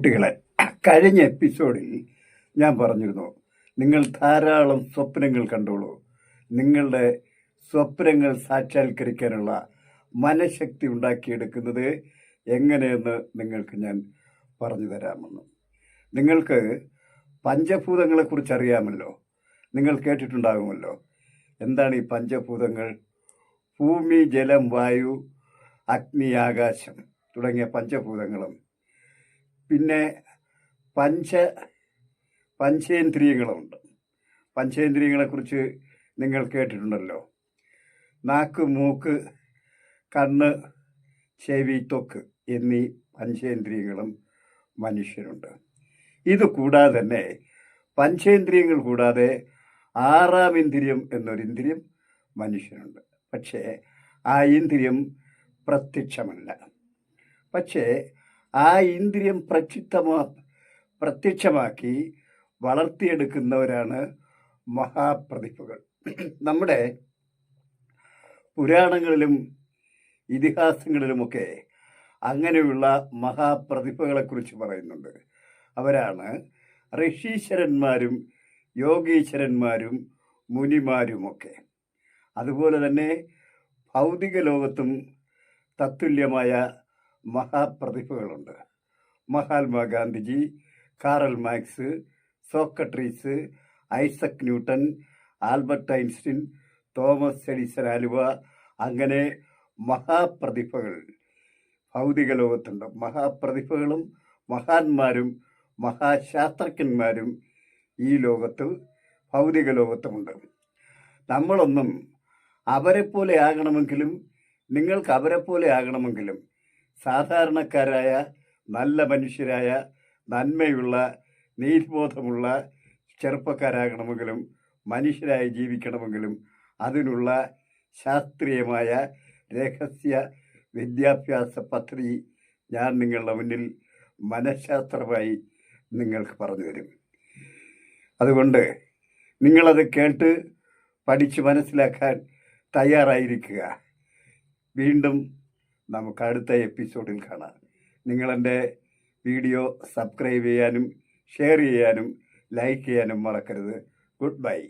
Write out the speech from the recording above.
കുട്ടികളെ കഴിഞ്ഞ എപ്പിസോഡിൽ ഞാൻ പറഞ്ഞിരുന്നു നിങ്ങൾ ധാരാളം സ്വപ്നങ്ങൾ കണ്ടോളൂ. നിങ്ങളുടെ സ്വപ്നങ്ങൾ സാക്ഷാത്കരിക്കാനുള്ള മനഃശക്തി ഉണ്ടാക്കിയെടുക്കുന്നത് എങ്ങനെയെന്ന് നിങ്ങൾക്ക് ഞാൻ പറഞ്ഞു തരാമെന്ന്. നിങ്ങൾക്ക് പഞ്ചഭൂതങ്ങളെക്കുറിച്ച് അറിയാമല്ലോ നിങ്ങൾ കേട്ടിട്ടുണ്ടാകുമല്ലോ. എന്താണ് ഈ പഞ്ചഭൂതങ്ങൾ? ഭൂമി ജലം വായു അഗ്നി ആകാശം തുടങ്ങിയ പഞ്ചഭൂതങ്ങളും. പിന്നെ പഞ്ച പഞ്ചേന്ദ്രിയങ്ങളുണ്ട്. പഞ്ചേന്ദ്രിയങ്ങളെക്കുറിച്ച് നിങ്ങൾ കേട്ടിട്ടുണ്ടല്ലോ. നാക്ക് മൂക്ക് കണ്ണ് ചെവി തൊക്ക് എന്നീ പഞ്ചേന്ദ്രിയങ്ങളും മനുഷ്യരുണ്ട്. ഇത് കൂടാതെ തന്നെ പഞ്ചേന്ദ്രിയങ്ങൾ കൂടാതെ ആറാം ഇന്ദ്രിയം എന്നൊരു ഇന്ദ്രിയം മനുഷ്യനുണ്ട് പക്ഷേ ആ ഇന്ദ്രിയം പ്രത്യക്ഷമല്ല. പക്ഷേ ആ ഇന്ദ്രിയം പ്രക്ഷിപ്തമാ പ്രത്യക്ഷമാക്കി വളർത്തിയെടുക്കുന്നവരാണ് മഹാപ്രതിഭകൾ. നമ്മുടെ പുരാണങ്ങളിലും ഇതിഹാസങ്ങളിലുമൊക്കെ അങ്ങനെയുള്ള മഹാപ്രതിഭകളെക്കുറിച്ച് പറയുന്നുണ്ട്. അവരാണ് ഋഷീശ്വരന്മാരും യോഗീശ്വരന്മാരും മുനിമാരുമൊക്കെ. അതുപോലെ തന്നെ ഭൗതിക ലോകത്തും തത്തുല്യമായ മഹാപ്രതിഭകളുണ്ട്. Mahatma Gandhiji Karl Marx Socrates Isaac Newton Albert Einstein Thomas Edison Aluva അങ്ങനെ മഹാപ്രതിഭകൾ. ഭൗതിക ലോകത്തുണ്ട്. മഹാപ്രതിഭകളും മഹാന്മാരും മഹാശാസ്ത്രജ്ഞന്മാരും ഈ ലോകത്ത് ഭൗതിക ലോകത്തുമുണ്ട്. നമ്മളൊന്നും അവരെപ്പോലെ പോലെ ആകണമെങ്കിലും നിങ്ങൾക്ക് അവരെപ്പോലെ പോലെ ആകണമെങ്കിലും സാധാരണക്കാരായ നല്ല മനുഷ്യരായ നന്മയുള്ള നീതിബോധമുള്ള ചെറുപ്പക്കാരാകണമെങ്കിലും മനുഷ്യരായി ജീവിക്കണമെങ്കിലും അതിനുള്ള ശാസ്ത്രീയമായ രഹസ്യ വിദ്യാഭ്യാസ പദ്ധതി ഞാൻ നിങ്ങളുടെ മുന്നിൽ മനഃശാസ്ത്രമായി നിങ്ങൾക്ക് പറഞ്ഞു തരും. അതുകൊണ്ട് നിങ്ങളത് കേട്ട് പഠിച്ച് മനസ്സിലാക്കാൻ തയ്യാറായിരിക്കുക. വീണ്ടും നമുക്ക് അടുത്ത എപ്പിസോഡിൽ കാണാം. നിങ്ങളെന്റെ വീഡിയോ സബ്സ്ക്രൈബ് ചെയ്യാനും ഷെയർ ചെയ്യാനും ലൈക്ക് ചെയ്യാനും മറക്കരുത്. Good bye.